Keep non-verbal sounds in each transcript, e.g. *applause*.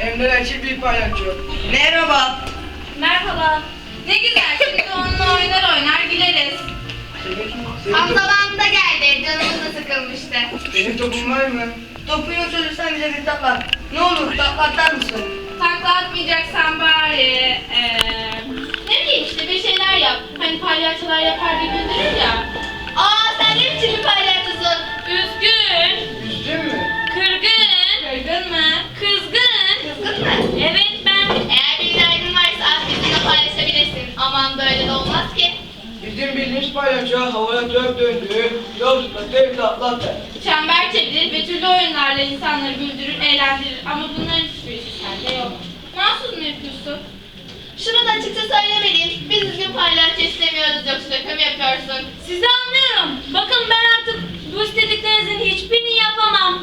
Emlakçı bir paylaşıyor. Merhaba. Merhaba. Ne güzel şimdi onunla oynar oynar güleriz. Hamza babam da geldi. Canımız da sıkılmıştı. Benim topum var mı? Topu Topunu söylesen bize bir takla. Ne olur takla atar mısın? Takla atmayacaksan bari. Ee, ne bileyim işte bir şeyler yap. Hani palyaçolar yapar gibi ya. Aa sen ne biçim bir palyaço? Bizim bildiğimiz paylaşa havalatör döndüğü, yol zıplatı, atlattı. Çember çevirir ve türlü oyunlarla insanları güldürür, eğlendirir ama bunların hiçbirisi sende yok. Mahsus mu yapıyorsun? Şunu da açıkça söylemeliyim. Biz düzgün paylaşçı istemiyoruz yoksa şaka yapıyorsun? Sizi anlıyorum. Bakın ben artık bu istediklerinizin hiçbirini yapamam.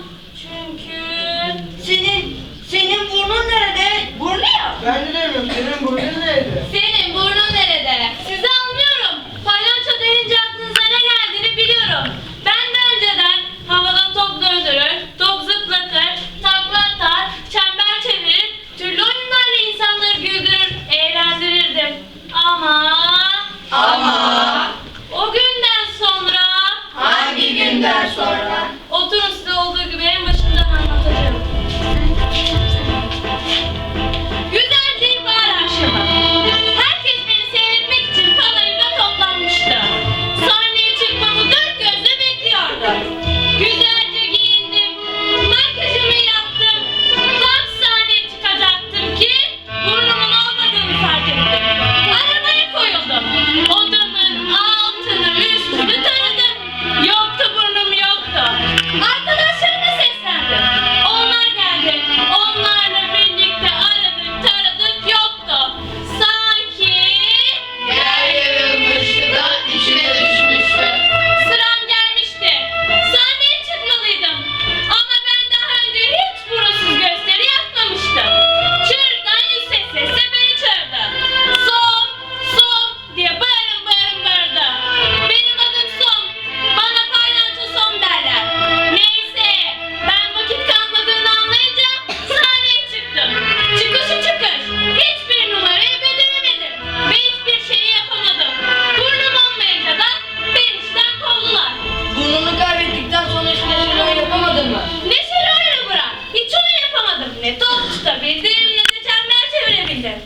değildi.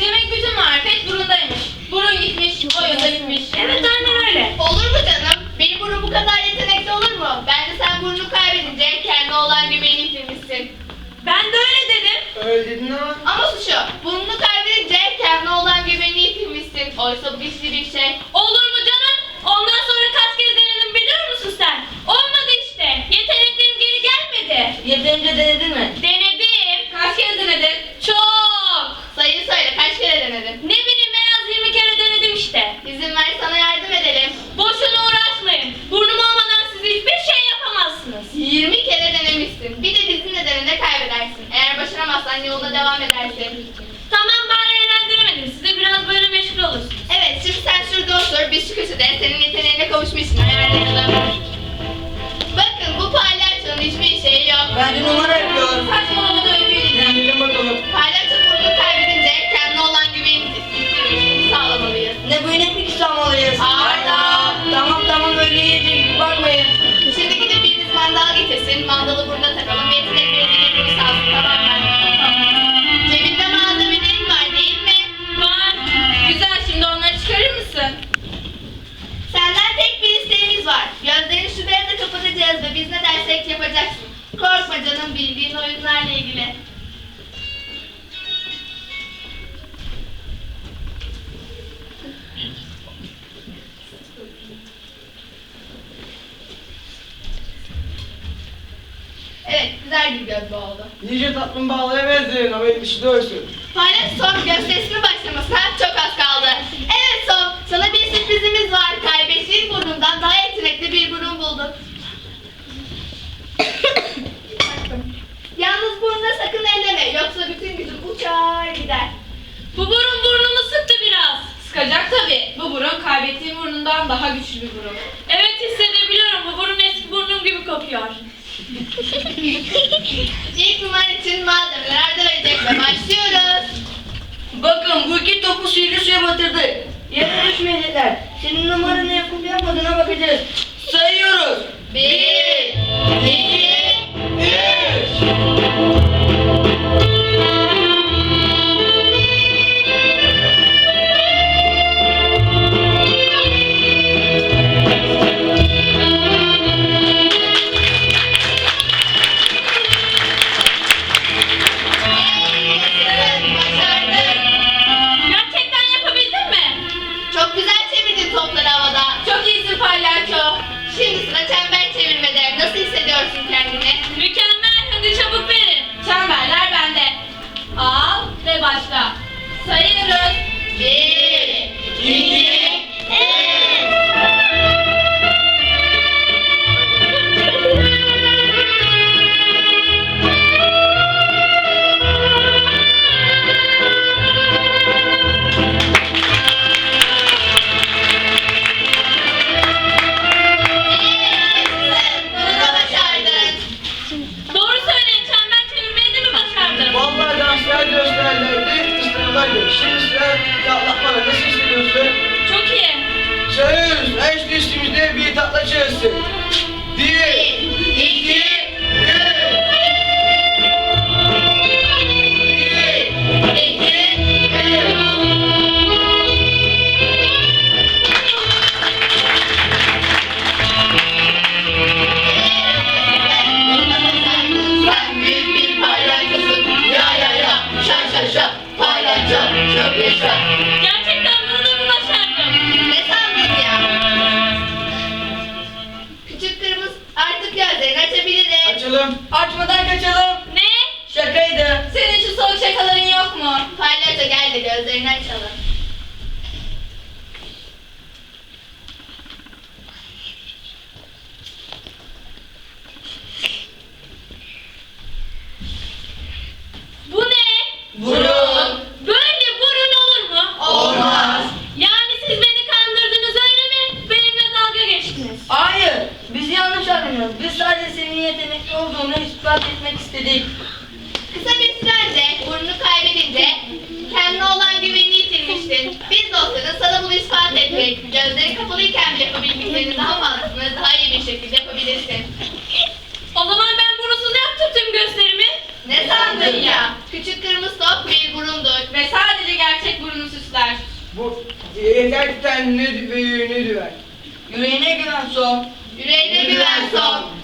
Demek bütün marifet burundaymış. Burun gitmiş, boyu da gitmiş. Evet aynen öyle. Olur mu canım? Bir burun bu kadar yetenekli olur mu? Bence sen burnunu kaybedince kendi olan güveni yitirmişsin. Ben de öyle dedim. Öyle dedin ama. Ama şu, burnunu kaybedince kendi olan güveni yitirmişsin. Oysa bir sürü şey yoluna devam edersin. Tamam bari eğlendiremedim. Siz de biraz böyle meşgul olursunuz. Evet şimdi sen şurada otur. Biz şu köşede senin yeteneğine kavuşmuşsun. Ayarlayalım. Gibi göz oldu. Nice tatlım bağlaya benzeyin ama işi de ölsün. Palyaço son gösterisinin başlamasına çok az kaldı. Evet son, sana bir sürprizimiz var. Kaybettiğin burnundan daha yetenekli bir burun bulduk. *coughs* Yalnız burnuna sakın elleme, yoksa bütün gücün uçar gider. Bu burun burnumu sıktı biraz. Sıkacak tabii. Bu burun kaybettiğim burnundan daha güçlü bir burun. Evet hissedebiliyorum. Bu burun eski burnum gibi kokuyor. İlk numara için malzemeler ve başlıyoruz. Bakın bu iki topu sihirli suya batırdı. Yere düşmeyecekler. Senin numaranı yapıp yapmadığına bakacağız. Sayıyoruz. Bir, Sayıyoruz. Bir, iki, mu? Palyaço gel de gözlerini açalım. Bu ne? Burun. Böyle burun olur mu? Olmaz. Yani siz beni kandırdınız öyle mi? Benimle dalga geçtiniz. Hayır. Biz yanlış anlıyoruz. Biz sadece senin yetenekli olduğunu ispat etmek istedik. Kısa bir süre önce burnunu kaybedince kendine olan güvenini yitirmiştin. Biz de olsanız sana bunu ispat etmek, gözleri kapalıyken bile yapabildiklerini daha fazlasını daha iyi bir şekilde yapabilirsin. O zaman ben burunsuz yaptım tüm gösterimi. Ne sandın ya? Küçük kırmızı top bir burundur. Ve sadece gerçek burnu süsler. Bu ki kendine büyüğünü düver. Yüreğine güven son. Yüreğine güven son.